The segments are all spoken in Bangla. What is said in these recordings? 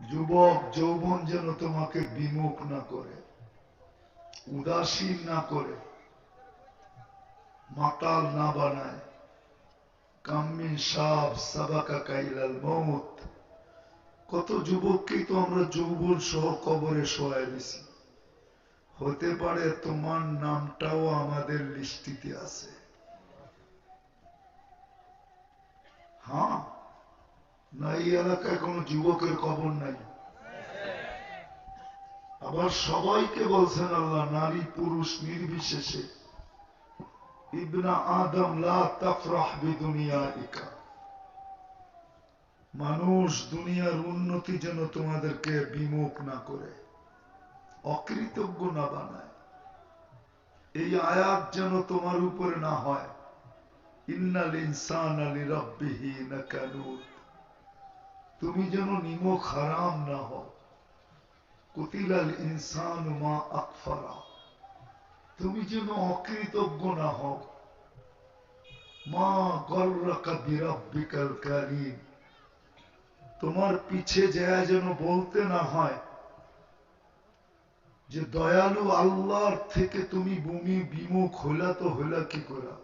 যুবক যৌবন যেন তোমাকে বিমুখ না করে, উদাসীন না করে, মাতাল না বানায়। কাম্মিন সাপ সাবাকা কাইলাল মৌত কত যুবককেই তো আমরা যৌবন সহ কবরে শোয়াই দিছি। হতে পারে তোমার নামটাও আমাদের লিস্টিতে আছে। হ্যাঁ না এই এলাকায় যুবকের কবর নাই। আবার সবাইকে বলছেন আল্লাহ, নারী, পুরুষ নির্বিশেষে। ইবনা আদম মানুষ দুনিয়ার উন্নতি যেন তোমাদেরকে বিমুখ না করে, অকৃতজ্ঞ না বানায়। এই আয়াত যেন তোমার উপরে না হয়। ইন্নাল ইনসান আলী রব্বিহি না কানুত তুমি যেন নিমক হারাম না হও। কুতিলাল ইনসান মা আকফারা। তুমি যেন অকৃতজ্ঞ না হও। মা গর্রকা বিরব্বিকাল কারিম। তোমার পিছে যায় যেন বলতে না হয় যে, দয়ালু আল্লাহর থেকে তুমি ভূমি বিমুখ হইলা তো হইলা কি করা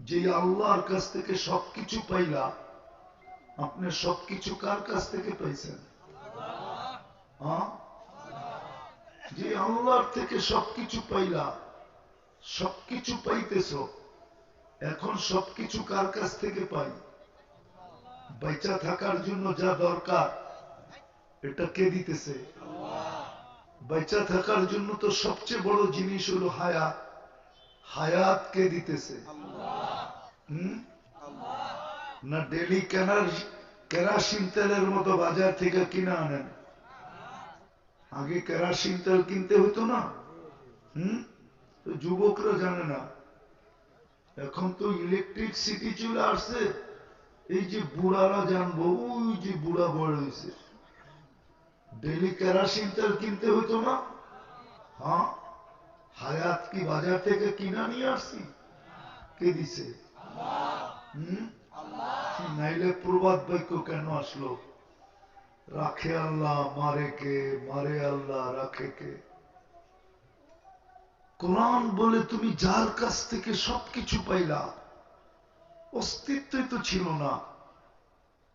যে আল্লাহর কাছ থেকে সবকিছু পাইলা আপনি সবকিছু কার কাছ থেকে পাইছেন? যে আল্লাহর থেকে সবকিছু পাইলা, সবকিছু পাইতেছ, এখন সবকিছু কার কাছ থেকে পাই? বেচা থাকার জন্য যা দরকার, এটা কে দিতেছে? বেচা থাকার জন্য তো সবচেয়ে বড় জিনিস হলো হায়াত। হায়াত কে দিতেছে? হুম? না ডেলি কেনার, কেরাসিন তেলের মতো বাজার থেকে কিনে আনেন। আগে কেরাসিন তেল কিনতে হতো না। হম? তো যুবকরা জানে না। এখন তো ইলেকট্রিক সিটি চলে আসছে। এই যে বুড়ারা জানব, ওই যে বুড়া বড় হয়েছে ডেলি কেরাসিন তেল কিনতে হতো না? হ্যাঁ? হায়াত কি বাজার থেকে কিনা নিয়ে আসছি? কে দিছে? হুম? নাইলে প্রবাদ বাক্য কেন আসলো? রাখে আল্লাহ, মারে কে? মারে আল্লাহ, রাখে কে? কোরআন বলে তুমি যার কাছ থেকে সবকিছু পাইলা, অস্তিত্বই তো ছিল না।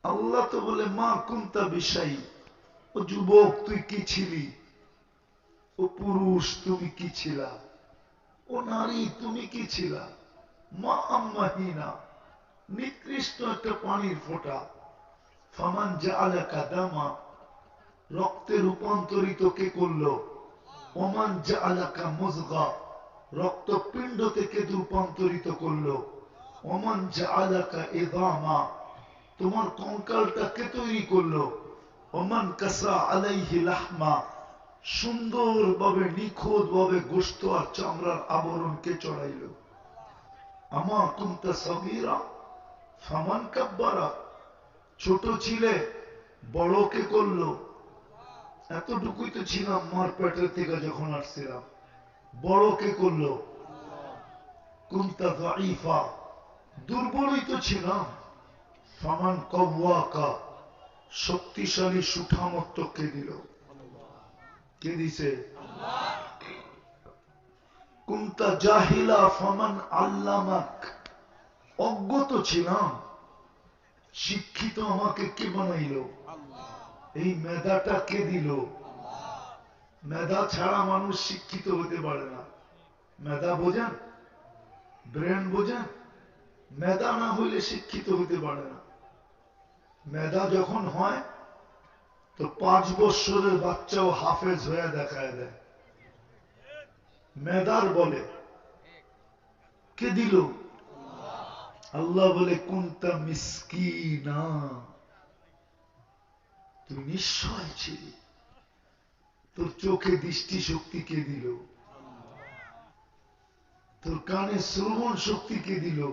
আল্লাহ তো বলে, মা কুন্তা বিষয় ও যুবক, তুই কি ছিলি? ও পুরুষ, তুমি কি ছিলা? ও নারী, তুমি কি ছিলা? মা আম্মাহিনা নিকৃষ্ট একটা পানির ফোঁটা। ফামান জাআলাকা দামা রক্তে রূপান্তরিত কে করল? ওমান জাআলাকা মুজগা, রক্তপিণ্ড থেকে রূপান্তরিত করল। ওমান জাআলাকা ইদামা, তোমার কঙ্কালটা কে তৈরি করল? ওমান কাসা আলাইহি লাহমা, সুন্দরভাবে নিখুঁত ভাবে গোস্ত আর চামড়ার আবরণ কে চড়াইলো? আমা কুন্তা সগীরা ফামান কাব্বারা, ছোট ছিলে, বড়কে করল। এতটুকুই তো ছিলাম মার পেটের থেকে যখন আসছিলাম। বড়কে করল। কুন্তা দুর্বলই তো ছিলাম। ফামান কওয়াকা, শক্তিশালী সুঠামত্ব কে দিল? কে দিছে? কুন্তা জাহিলা ফামান আল্লামাক। অজ্ঞত ছিলাম। শিক্ষিত আমাকে কে বানাইল? এই মেধাটা কে দিল? মেধা ছাড়া মানুষ শিক্ষিত হতে পারে না। মেধা বোঝেন ব্রেন বোঝেন মেধা না হইলে শিক্ষিত হতে পারে না। মেধা যখন হয় তো পাঁচ বৎসরের বাচ্চাও হাফেজ হয়ে দেখায় দেয়। মেধার বলে কে দিল? আল্লাহ বলে কোনটা মিসকিনা? তুই নিশ্চয় ছিলি তোর চোখে দৃষ্টি শক্তি কে দিল? তোর কানে শ্রবণ শক্তি কে দিল?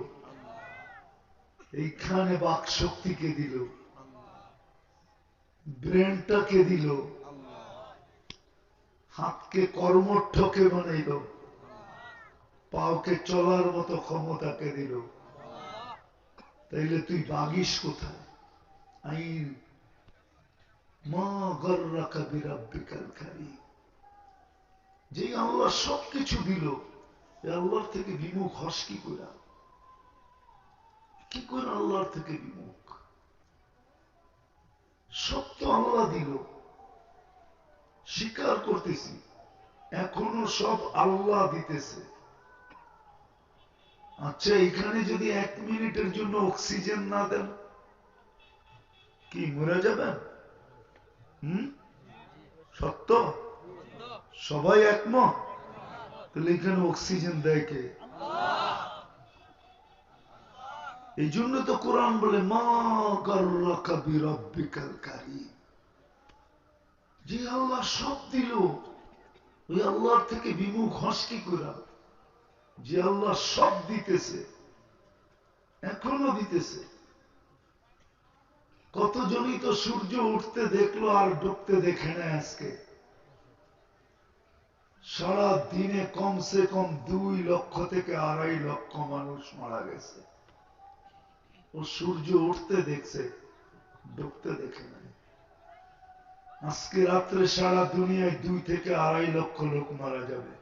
এইখানে বাক শক্তি কে দিল? ব্রেনটা কে দিল? হাতকে কর্মঠকে বানাইল? পাওকে চলার মতো ক্ষমতাকে দিল? তাইলে তুই বাগিস কোথায়? যে আল্লাহ সব কিছু দিল আল্লাহর থেকে বিমুখ হস কি করে? কি করে আল্লাহর থেকে বিমুখ? সব তো আল্লাহ দিল। স্বীকার করতেছি, এখনও সব আল্লাহ দিতেছে। আচ্ছা এখানে যদি এক মিনিটের জন্য অক্সিজেন না দেন, কি মরে যাবেন? হুম? সত্য? সবাই একমত? তাহলে এখানে অক্সিজেন দেয় কে? এই জন্য তো কোরআন বলে, মা আল্লাহ সব দিল, ওই আল্লাহর থেকে বিমুখ হস কি করা? যে আল্লাহ সব দিতেছে, এখনও দিতেছে। কতজনই তো সূর্য উঠতে দেখল আর ডুবতে দেখে নেয় আজকে। সারা দিনে কমসে কম দুই লক্ষ থেকে আড়াই লক্ষ মানুষ মারা গেছে। ও সূর্য উঠতে দেখছে, ডুবতে দেখে নাই। আজকে রাত্রে সারা দুনিয়ায় দুই থেকে আড়াই লক্ষ লোক মারা যাবে।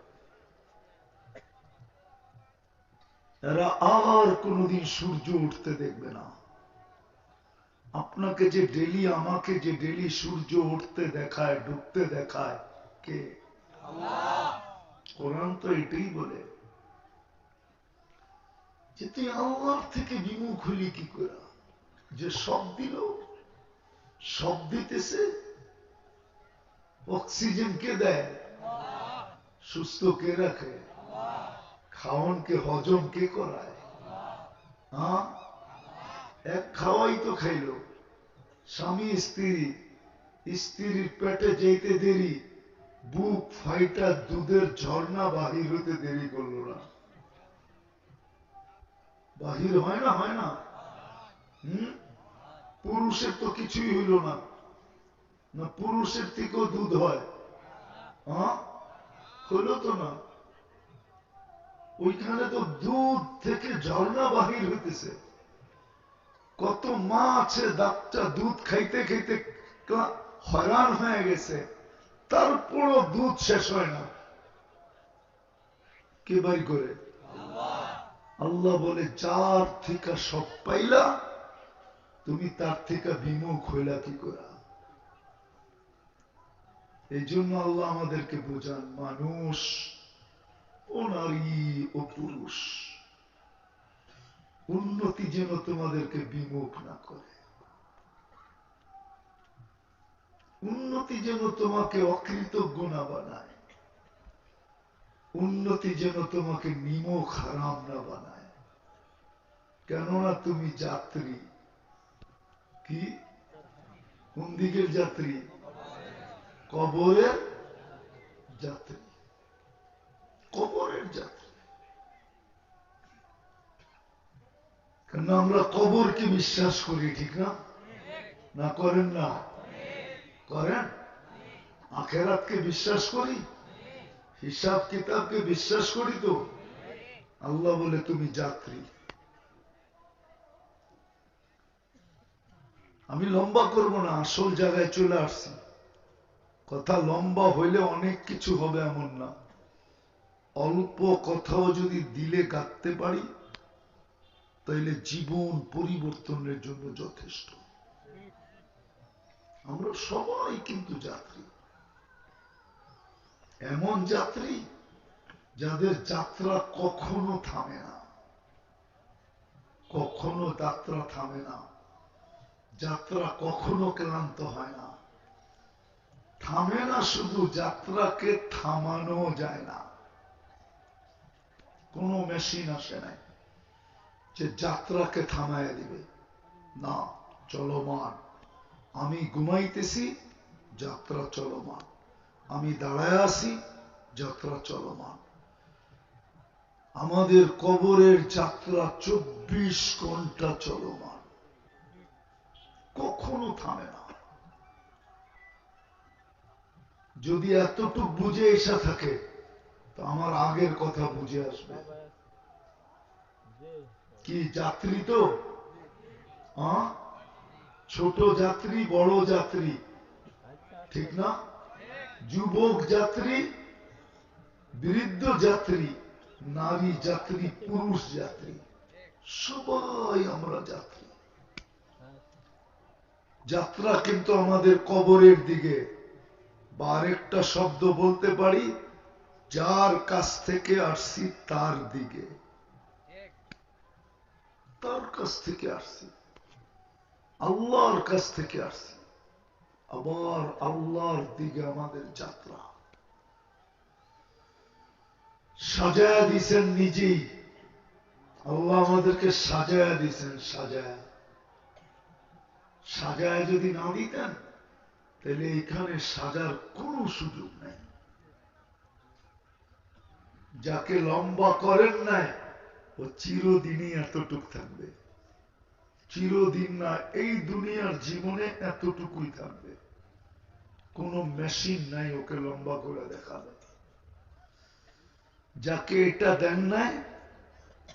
এরা আর কোনোদিন সূর্য উঠতে দেখবে না। আপনাকে যে ডেলি, আমাকে যে ডেলি সূর্য উঠতে দেখায়, ডুবতে দেখায়, কে? কোরআন তো এটাই বলে। যে তুই আল্লাহর থেকে বিমুখ হলি কি করে? যে সব দিল সব দিতেছে, অক্সিজেন কে দেয়? সুস্থ কে রাখে? খাওয়ান কে, হজম কে করায়? হ্যাঁ? এক খাওয়াই তো খাইল। স্বামী, স্ত্রী, স্ত্রীর পেটে যেতে দেরি, বুক ফাইটা দুধের ঝর্ণা বাহির হতে দেরি করল না। বাহির হয় না হয় না? হম? পুরুষের তো কিছুই হইল না। না, পুরুষের থেকেও দুধ হয়। হ্যাঁ? হইল তো না। ওইখানে তো দুধ থেকে ঝর্ণা বাহির হইতেছে। কত মা আছে দাঁতটা দুধ খাইতে খাইতে হয়রান হয়ে গেছে। তারপরও দুধ শেষ হয় না। কে বাড়ি করে? আল্লাহ বলে, যার থেকে সব পাইলা, তুমি তার থেকে বিমুখ হইলা কি করা? এই জন্য আল্লাহ আমাদেরকে বোঝান, মানুষ ও ও পুরুষ। উন্নতি যেন তোমাদেরকে বিমুখ না করে। উন্নতি যেন তোমাকে অকৃতজ্ঞ না বানায়। উন্নতি যেন তোমাকে নিমক হারাম না বানায়। কেননা তুমি যাত্রী। কি? কোন দিকের যাত্রী? কবরের যাত্রী। কবরের যাত্রী। কেন আমরা কবরকে বিশ্বাস করি, ঠিক না? না করেন না? করেন? আখেরাতকে বিশ্বাস করি? হিসাব কিতাবকে বিশ্বাস করি তো? আল্লাহ বলে, তুমি যাত্রী। আমি লম্বা করব না, আসল জায়গায় চলে আসছি। কথা লম্বা হইলে অনেক কিছু হবে এমন না। অল্প কথাও যদি দিলে গাঁথতে পারি, তাইলে জীবন পরিবর্তনের জন্য যথেষ্ট। আমরা সবাই কিন্তু যাত্রী। এমন যাত্রী যাদের যাত্রা কখনো থামে না। কখনো যাত্রা থামে না। যাত্রা কখনো ক্লান্ত হয় না। থামে না শুধু যাত্রাকে থামানো যায় না। কোনো মেশিন আসে নাই। যে যাত্রাকে থামায় দিবে। না, চলমান। আমি ঘুমাইতেছি, যাত্রা চলমান। আমি দাঁড়ায় আছি, যাত্রা চলমান। আমাদের কবরের যাত্রা চব্বিশ ঘণ্টা চলমান। কখনো থামে না। যদি এতটুক বুঝে এসে থাকে তো আমার আগের কথা বুঝে আসবে। কি, যাত্রী তো? ছোট যাত্রী, বড় যাত্রী। ঠিক না? যুবক যাত্রী, বৃদ্ধ যাত্রী, নারী যাত্রী, পুরুষ যাত্রী। সবাই আমরা যাত্রী। যাত্রা কিন্তু আমাদের কবরের দিকে। বা আরেকটা শব্দ বলতে পারি যার কাছ থেকে আসছি, তার দিকে। তার কাছ থেকে আসছি। আল্লাহর কাছ থেকে আসছি। আবার আল্লাহর দিকে আমাদের যাত্রা। সাজায়া দিছেন নিজেই। আল্লাহ আমাদেরকে সাজায়া দিছেন সাজায়া। সাজায় যদি না দিতেন, তাহলে এখানে সাজার কোনো সুযোগ নেই। যাকে লম্বা করেন নাই, ও চিরদিনই এতটুক থাকবে। চিরদিন না, এই দুনিয়ার জীবনে এতটুকুই থাকবে। কোনো মেশিন নাই ওকে লম্বা করে দেখাবে। যাকে এটা দেন নাই,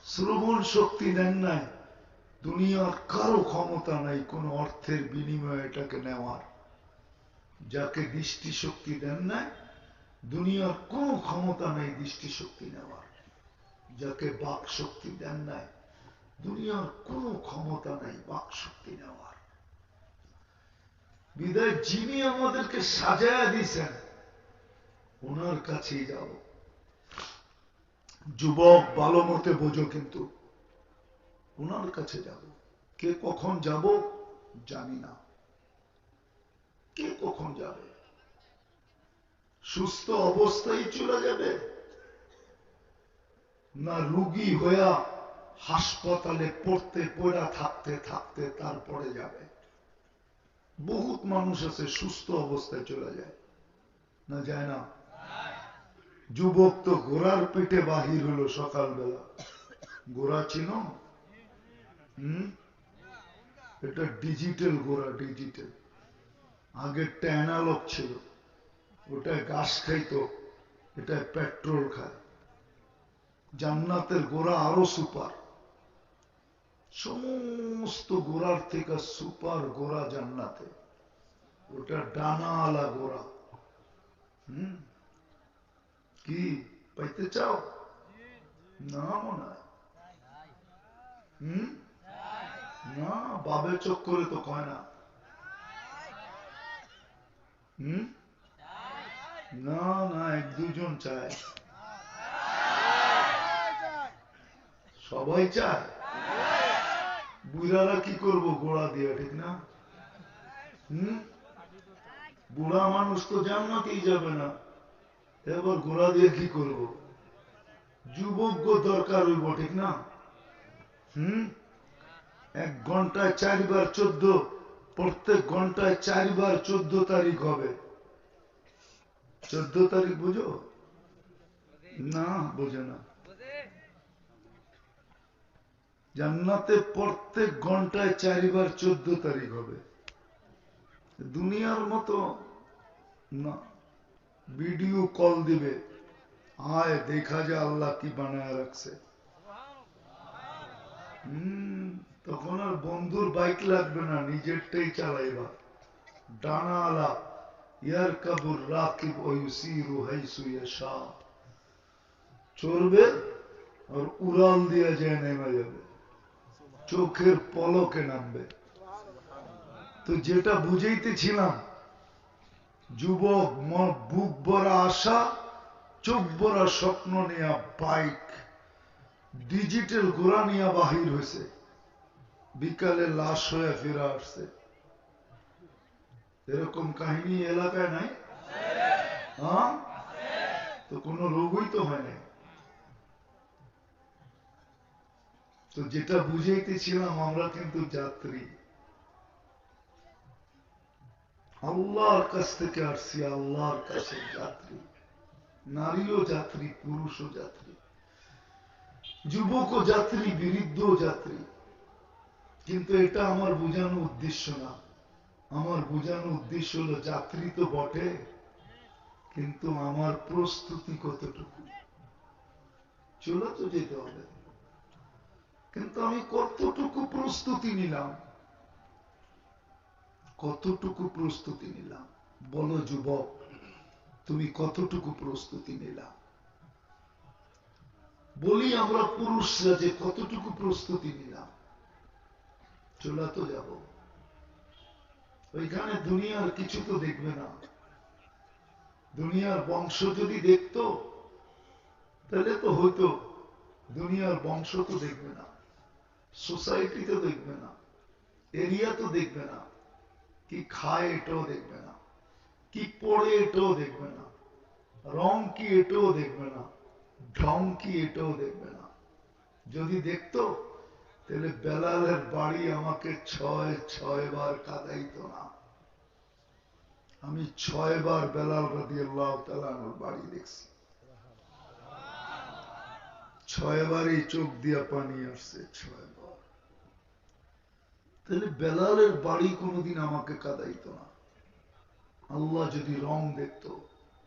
শ্রবণ শক্তি দেন নাই, দুনিয়ার কারও ক্ষমতা নাই, কোন অর্থের বিনিময়ে এটাকে নেওয়ার। যাকে দৃষ্টি শক্তি দেন নাই দুনিয়ার কোনো ক্ষমতা নেই দৃষ্টি শক্তি নেওয়ার। যাকে বাক শক্তি দেন নাই, দুনিয়ার কোনো ক্ষমতা নাই বাক শক্তি নেওয়ার। বিদায় যিনি আমাদেরকে সাজায়া দিয়েছেন, ওনার কাছেই যাব যুবক ভালো মতে বোঝো কিন্তু ওনার কাছে যাব। কে কখন যাব জানি না। কে কখন যাবে? সুস্থ অবস্থায় চলে যাবে। না রুগী হইয়া হাসপাতালে পড়তে, পড়া, থাকতে থাকতে তারপরে যাবে। বহুত মানুষ আছে, সুস্থ অবস্থায় চলে যায়। না যায় না? যুবক তো ঘোড়ার পেটে বাহির হলো সকালবেলা। ঘোড়া ছিল এটা ডিজিটাল ঘোড়া ডিজিটাল আগে অ্যানালগ ছিল। ওটা গাছ খাইতো এটা পেট্রোল খায়। জান্নাতের গোড়া আরও সুপার। সমস্ত গোড়ার থেকে সুপার গোড়া জান্নাতে। ওটা ডানা আলা গোড়া। হম? কি, পাইতে চাও? না মনে হয়। হম? না বাবে চোখ করে তো কয় না। হম? না না, এক দুজন চায়। সবাই চায়? বুড়ারা কি করব গোড়া দিয়ে, ঠিক না? হম? বুড়া মানুষ তো জান্নাতেই যাবে না। এবার গোড়া দিয়ে কি করব? যুবক দরকার হইব, ঠিক না? হম? এক ঘন্টায় চারবার চোদ্দ, প্রত্যেক ঘন্টায় চারবার চোদ্দ তারিখ হবে। চোদ্দ তারিখ বুঝো? না, বোঝে না। জান্নাতে প্রত্যেক ঘন্টায় চারিবার চোদ্দ তারিখ হবে। দুনিয়ার মতো না। ভিডিও কল দিবে। আয় দেখা যায় আল্লাহ কি বানায় রাখছে। হম, তখন আর বন্ধুর বাইক লাগবে না, নিজেরটাই চালাইবা। ডানা আলা ইয়ার কাবুর রাকিব হাইসু আর উড়াল দিয়ে নেমে যাবে চোখের পলকে নামবে তো যেটা বুঝাইতেছিলাম যুবক বুক ভরা আশা চোখ ভরা স্বপ্ন নেয়া বাইক ডিজিটাল ঘোড়া নিয়ে বাহির হয়েছে বিকালে লাশ হয়ে ফিরে আসছে এরকম কাহিনী এলাকায় নাই? হ্যাঁ? তো কোনো রোগই তো হয় নাই। তো যেটা বুঝাইতেছিলাম, আমরা কিন্তু যাত্রী। আল্লাহর কাছ থেকে আসছি, আল্লাহর কাছে যাত্রী। নারীও যাত্রী, পুরুষও যাত্রী। যুবক যাত্রী বৃদ্ধ যাত্রী। কিন্তু এটা আমার বোঝানো উদ্দেশ্য না। আমার বোঝানো উদ্দেশ্য হলো যাত্রী তো বটে, কিন্তু আমার প্রস্তুতি কতটুকু? চলে তো যেতে হবে। কিন্তু আমি কতটুকু প্রস্তুতি নিলাম? কতটুকু প্রস্তুতি নিলাম? বলো যুবক, তুমি কতটুকু প্রস্তুতি নিলাম বলি আমরা পুরুষরা যে কতটুকু প্রস্তুতি নিলাম। চলা তো যাব। ওইখানে দুনিয়ার কিছু তো দেখবে না। দুনিয়ার বংশ যদি দেখতো, তাহলে তো হইতো দুনিয়ার বংশ তো দেখবে না। সোসাইটি তো দেখবে না, এরিয়া তো দেখবে না, কি খায় এটাও দেখবে না, কি পড়ে এটাও দেখবে না, রং কি এটাও দেখবে না, ঢং কি এটাও দেখবে না। যদি দেখতো তাহলে বেলালের বাড়ি আমাকে ছয় ছয় বার কাদাইতো না। আমি ছয় বার বেলাল রাদি আল্লাহ বাড়ি দেখছি। ছয় বারই চোখ দিয়া পানি আসছে ছয় বার তাহলে বেলালের বাড়ি কোনোদিন আমাকে কাদাইতো না। আল্লাহ যদি রং দেখত,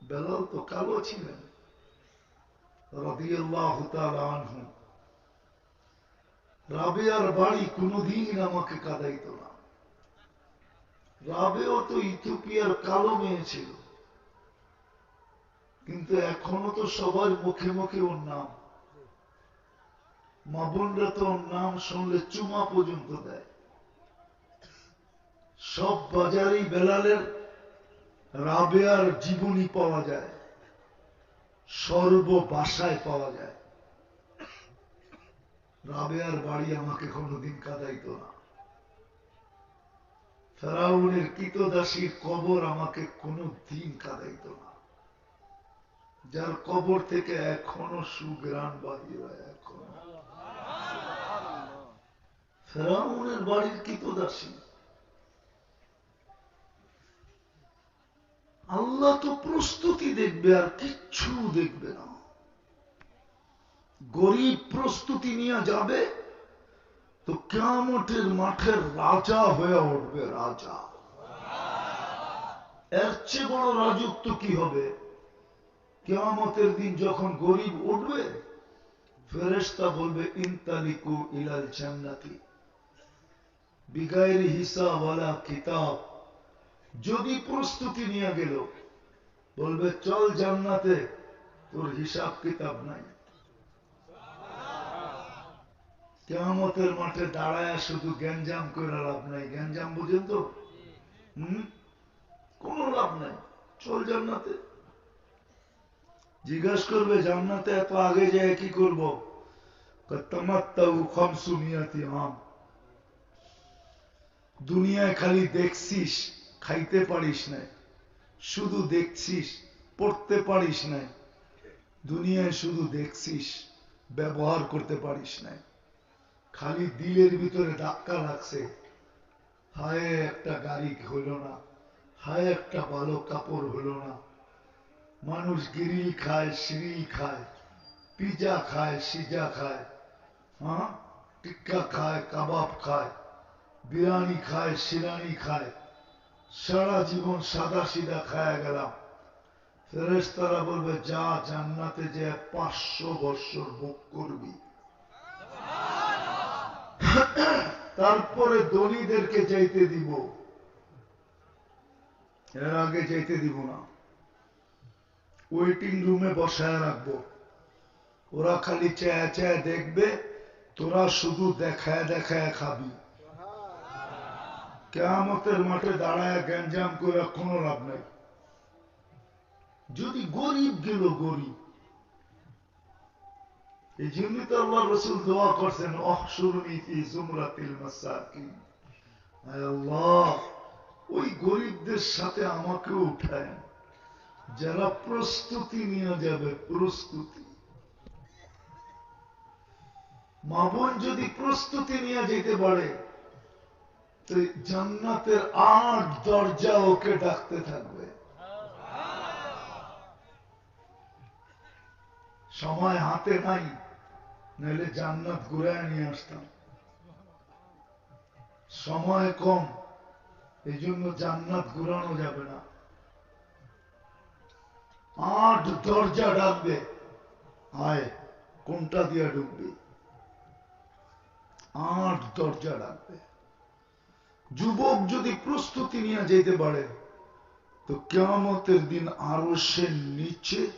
বেলাল তো কালো ছিলেন। রাদিয়াল্লাহ তাআলা আনহু রাবেয়ার বাড়ি কোনোদিন আমাকে কাদাইত না। রাবেও তো ইথিওপিয়ার কালো মেয়ে ছিল। কিন্তু এখনও তো সবার মুখে মুখে ওর নাম। মা বোনরা তো ওর নাম শুনলে চুমা পর্যন্ত দেয়। সব বাজারেই বেলালের রাবেয়ার জীবনী পাওয়া যায়। সর্ব বাসায় পাওয়া যায়। রাবেয়ার বাড়ি আমাকে কোনোদিন কাদাইত না। ফেরাউনের কৃতদাসীর কবর আমাকে কোনো দিন কাদাইত না। যার কবর থেকে এখনও সুগ্রাণ হয় এখনও। ফেরাউনের বাড়ির কৃতদাসী। আল্লাহ তো প্রস্তুতি দেখবে আর কিচ্ছু দেখবে না। গরিব প্রস্তুতি নিয়ে যাবে, তো কেমটের মাঠের রাজা হয়ে উঠবে রাজা। এর চেয়ে বড় রাজত্ব কি হবে? কেয়ামতের দিন যখন গরিব উঠবে ফেরেস্তা বলবে, ইনতালিকু ইলাল জান্নাতি। বিগাইরি হিসাবওয়ালা কিতাব। যদি প্রস্তুতি নিয়ে গেল, বলবে, চল জান্নাতে, তোর হিসাব কিতাব নাই। কেমতের মাঠে দাঁড়ায় শুধু গ্যাঞ্জাম করে লাভ নাই। গ্যাঞ্জাম বুঝেন তো? হম? কোন লাভ নাই। চল জান্নাতে। জিজ্ঞাসা করবে, জান্নাতে এত আগে যায় কি করব? দুনিয়ায় খালি দেখছিস, খাইতে পারিস নাই। শুধু দেখছিস, পড়তে পারিস নাই। দুনিয়ায় শুধু দেখছিস, ব্যবহার করতে পারিস নাই। খালি দিলের ভিতরে ধাক্কা লাগছে। হায়, একটা গাড়ি হইল না। হায়, একটা ভালো কাপড় হলো না। মানুষ গিরিল খায়, সিরিল খায়, পিজা খায়, সিজা খায় হ্যাঁ? টিক্কা খায়, কাবাব খায়, বিরিয়ানি খায় সিরানি খায়। সারা জীবন সাদা সিদা খায় গেলাম। ফেরেস্তারা বলবে, যা জান্নাতে যে পাঁচশো বৎসর ভোগ করবি। তারপরে দলিদেরকে যাইতে দিব। এর আগে যাইতে দিব না। ওয়েটিং রুমে বসায় রাখব। ওরা খালি চেয়ে চেয়ে দেখবে, তোরা শুধু দেখায় দেখায় খাবি। কেমতের মাঠে দাঁড়ায় গ্যাঞ্জাম করে কোনো লাভ নাই। যদি গরিব গেল গরিব এই তো আল্লাহ রসুল দোয়া করছেন ওই গরিবদের সাথে আমাকে উঠায় যারা প্রস্তুতি নিয়ে যাবে, প্রস্তুতি। মা বোন যদি প্রস্তুতি নিয়ে যেতে পারে, তো জান্নাতের আট দরজা ওকে ডাকতে থাকবে। সময় হাতে নাই। নাহলে জান্নাত ঘুরায় নিয়ে আসতাম। সময় কম এই জন্য জান্নাত ঘুরানো যাবে না। আট দরজা ডাকবে, আয়, কোনটা দিয়ে ঢুকবে? আট দরজা ডাকবে। যুবক যদি প্রস্তুতি নিয়ে যেতে পারে, তো কেমতের দিন আরও সে নিচে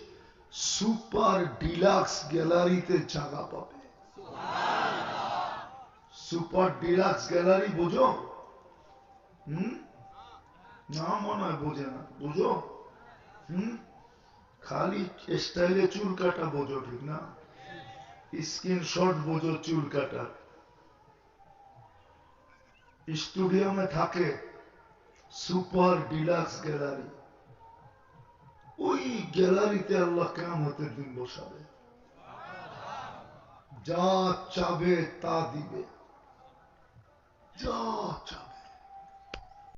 সুপার ডিলাক্স গ্যালারিতে জায়গা পাবে। সুপার ডিলাক্স গ্যালারি বোঝো? হুম? না মনে হয় বোঝে না। বুঝো? হুম? খালি স্টাইলে চুল কাটা বোঝো, ঠিক না? স্ক্রিনশট বোঝো চুল কাটার স্টুডিয়ামে থাকে সুপার ডিলাক্স গ্যালারি। ওই গ্যালারিতে আল্লাহ কেমতের দিন বসাবে। যা চাবে তা দিবে যা চাবে